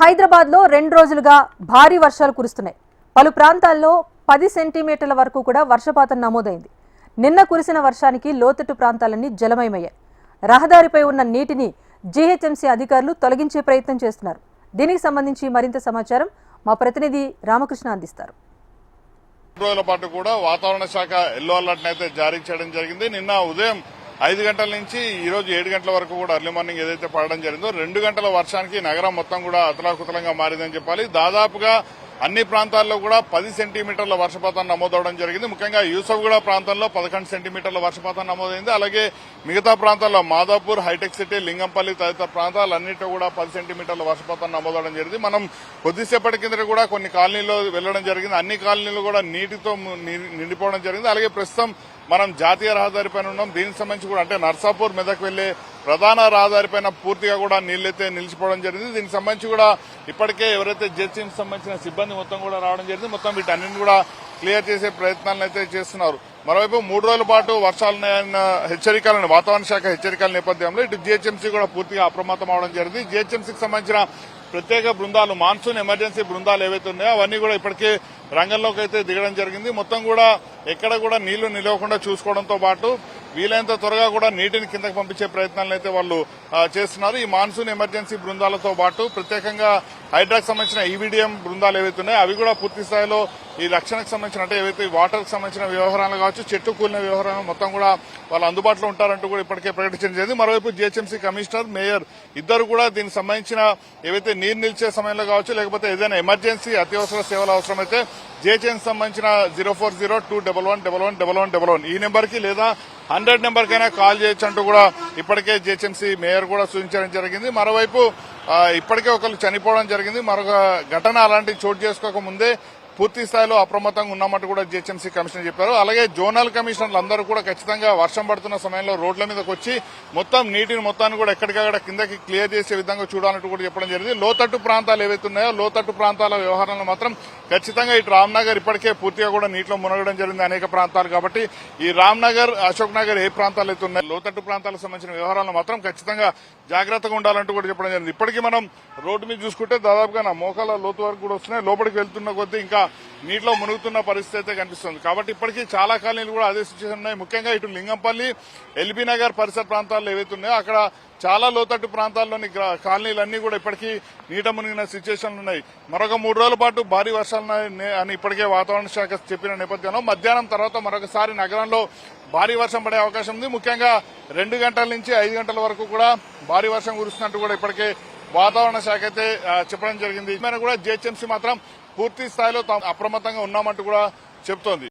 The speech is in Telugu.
హైదరాబాద్లో రెండు రోజులుగా భారీ వర్షాలు కురుస్తున్నాయి. పలు ప్రాంతాల్లో పది సెంటీమీటర్ల వరకు కూడా వర్షపాతం నమోదైంది. నిన్న కురిసిన వర్షానికి లోతట్టు ప్రాంతాలన్నీ జలమయమయ్యాయి. రహదారిపై ఉన్న నీటిని జీహెచ్ఎంసీ అధికారులు తొలగించే ప్రయత్నం చేస్తున్నారు. దీనికి సంబంధించి మరింత సమాచారం మా ప్రతినిధి రామకృష్ణ అందిస్తారు. రోజుల పాటు కూడా వాతావరణ శాఖ ఎల్లో అలర్ట్ అయితే జారీ చేయడం జరిగింది. నిన్న ఉదయం ఐదు గంటల నుంచి ఈ రోజు ఏడు గంటల వరకు కూడా అర్లీ మార్నింగ్ ఏదైతే పడడం జరిగిందో రెండు గంటల వర్షానికి నగరం మొత్తం కూడా అతలాకుతలంగా మారిందని చెప్పాలి. దాదాపుగా అన్ని ప్రాంతాల్లో కూడా పది సెంటీమీటర్ల వర్షపాతం నమోదవడం జరిగింది. ముఖ్యంగా యూసఫ్గూడ ప్రాంతంలో పదకొండు సెంటీమీటర్ల వర్షపాతం నమోదైంది. అలాగే మిగతా ప్రాంతాల్లో మాదాపూర్ హైటెక్ సిటీ లింగంపల్లి తదితర ప్రాంతాలన్నింటిలో కూడా పది సెంటీమీటర్ల వర్షపాతం నమోదవడం జరిగింది. మనం కొద్దిసేపటి కింద కూడా కొన్ని కాలనీలో వెళ్ళడం జరిగింది. అన్ని కాలనీలు కూడా నీటితో నిండిపోవడం జరిగింది. అలాగే ప్రస్తుతం మనం జాతీయ రహదారిపైన ఉన్నాం. దీనికి సంబంధించి కూడా అంటే నర్సాపూర్ మెదక్ వెళ్ళే ప్రధాన రహదారిపైన పూర్తిగా కూడా నీళ్ళైతే నిలిచిపోవడం జరిగింది. దీనికి సంబంధించి కూడా ఇప్పటికే ఎవరైతే జెస్సీకి సంబంధించిన సిబ్బంది మొత్తం కూడా రావడం జరిగింది. మొత్తం వీటన్నింటిని కూడా క్లియర్ చేసే ప్రయత్నాలను అయితే చేస్తున్నారు. మరోవైపు మూడు రోజుల పాటు వర్షాలన్న హెచ్చరికలను వాతావరణ శాఖ హెచ్చరికల నేపథ్యంలో ఇటు జీహెచ్ఎంసీ కూడా పూర్తిగా అప్రమత్తం అవడం జరిగింది. జీహెచ్ఎంసీకి సంబంధించిన ప్రత్యేక బృందాలు మాన్సూన్ ఎమర్జెన్సీ బృందాలు ఏవైతే ఉన్నాయో అవన్నీ కూడా ఇప్పటికే రంగంలోకి అయితే దిగడం జరిగింది. మొత్తం కూడా ఎక్కడ కూడా నీళ్ళు నిలవకుండా చూసుకోవడంతో పాటు వీలైనంత త్వరగా కూడా నీటిని కిందకి పంపించే ప్రయత్నాలను అయితే వాళ్ళు చేస్తున్నారు. ఈ మాన్సూన్ ఎమర్జెన్సీ బృందాలతో పాటు ప్రత్యేకంగా హైడ్రాకి సంబంధించిన ఈవీడీఎం బృందాలు ఏవైతే అవి కూడా పూర్తి స్థాయిలో ఈ రక్షణకు సంబంధించిన అంటే ఏవైతే వాటర్కి సంబంధించిన వ్యవహారాలు కావచ్చు చెట్టు కూలిన వ్యవహారాలు మొత్తం కూడా వాళ్ళు అందుబాటులో ఉంటారంటూ కూడా ఇప్పటికే ప్రకటించడం జరిగింది. మరోవైపు జీహెచ్ఎంసీ కమిషనర్ మేయర్ ఇద్దరు కూడా దీనికి సంబంధించిన ఏవైతే నీరు నిలిచే సమయంలో కావచ్చు లేకపోతే ఏదైనా ఎమర్జెన్సీ అత్యవసర సేవలు అవసరమైతే జీహెచ్ఎంసీ సంబంధించిన zero four zero two double one double one double one double one ఈ నెంబర్కి లేదా హండ్రెడ్ నెంబర్కైనా కాల్ చేయొచ్చు అంటూ కూడా ఇప్పటికే జీహెచ్ఎంసీ మేయర్ కూడా సూచించడం జరిగింది. మరోవైపు ఇప్పటికే ఒకరు చనిపోవడం జరిగింది. మరొక ఘటన అలాంటి చోటు చేసుకోక ముందే పూర్తి స్థాయిలో అప్రమత్తంగా ఉన్నామంటూ కూడా జిహెచ్ఎంసీ కమిషనర్ చెప్పారు. అలాగే జోనల్ కమిషనర్లు అందరూ కూడా ఖచ్చితంగా వర్షం పడుతున్న సమయంలో రోడ్ల మీదకి వచ్చి మొత్తం నీటిని మొత్తాన్ని కూడా ఎక్కడికక్కడ కిందకి క్లియర్ చేసే విధంగా చూడాలంటూ కూడా చెప్పడం జరిగింది. లోతట్టు ప్రాంతాలు ఏవైతే ఉన్నాయో లోతట్టు ప్రాంతాల వ్యవహారంలో మాత్రం ఖచ్చితంగా ఇటు రామ్నగర్ ఇప్పటికే పూర్తిగా కూడా నీటిలో మునగడం జరిగింది అనేక ప్రాంతాలు కాబట్టి ఈ రామ్నగర్ అశోక్ నగర్ ఏ ప్రాంతాలు అయితే ఉన్నాయో లోతట్టు ప్రాంతాలకు సంబంధించిన వ్యవహారాలను మాత్రం ఖచ్చితంగా జాగ్రత్తగా ఉండాలంటూ కూడా చెప్పడం జరిగింది. ఇప్పటికీ మనం రోడ్డు మీద చూసుకుంటే దాదాపుగా నా మోకాల లోతు వరకు కూడా వస్తున్నాయి. లోపలికి వెళ్తున్న కొద్దీ ఇంకా నీటిలో మునుగుతున్న పరిస్థితి అయితే కనిపిస్తుంది. కాబట్టి ఇప్పటికీ చాలా కాలనీలు కూడా అదే సిచ్యువేషన్ ఉన్నాయి. ముఖ్యంగా ఇటు లింగంపల్లి ఎల్బీ నగర్ పరిసర ప్రాంతాల్లో ఏవైతే ఉన్నాయో అక్కడ చాలా లోతట్టు ప్రాంతాల్లోని కాలనీలన్నీ కూడా ఇప్పటికీ నీట మునిగిన సిచ్యువేషన్లు ఉన్నాయి. మరొక మూడు రోజుల పాటు భారీ వర్షాలు అని ఇప్పటికే వాతావరణ శాఖ చెప్పిన నేపథ్యంలో మధ్యాహ్నం తర్వాత మరొకసారి నగరంలో భారీ వర్షం పడే అవకాశం ఉంది. ముఖ్యంగా రెండు గంటల నుంచి ఐదు గంటల వరకు కూడా భారీ వర్షం కురుస్తున్నట్టు కూడా ఇప్పటికే వాతావరణ శాఖ అయితే చెప్పడం జరిగింది. కూడా జిహెచ్ఎంసీ మాత్రం పూర్తి స్థాయిలో తాము అప్రమత్తంగా ఉన్నామంటూ కూడా చెప్తోంది.